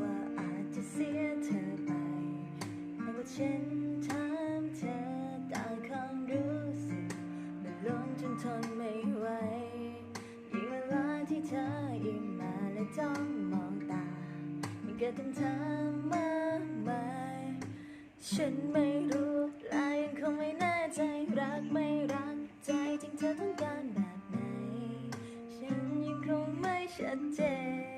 ว่าอาจจะเสียเธอไปแต่ว่าฉันถามเธอตายความรู้สึกมันล้นจนทนไม่ไหวยิ่งเวลาที่เธอยิ้มมาและจ้องมองตา มันเกิดคำถามมากมายฉันไม่รู้และยังคงไม่แน่ใจรักไม่รักใจจริงเธอต้องการแบบไหน ฉันยังคงไม่ชัดเจน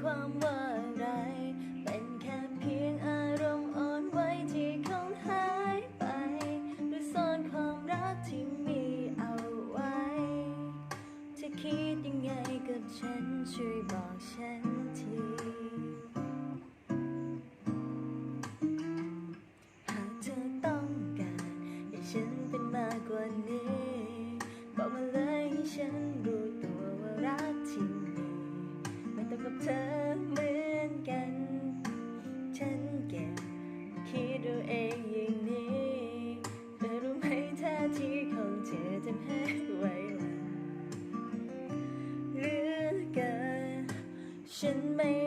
ความว่าอะไร เป็นแค่เพียงอารมณ์อ่อนไหวที่คงหายไป หรือซ่อนความรักที่มีเอาไว้ จะคิดยังไงกับฉันช่วยบอกฉันที แก่คิดดูเองอย่างนี้เธอรู้ไหมท่าทีของเธอทำให้ไหวหวั่นเหรือเกินฉันไม่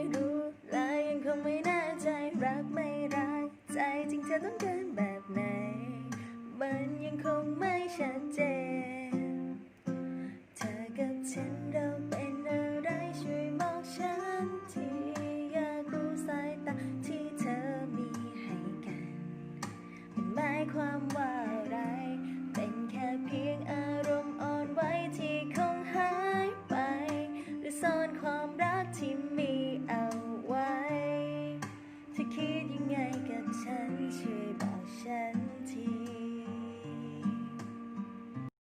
climb wide.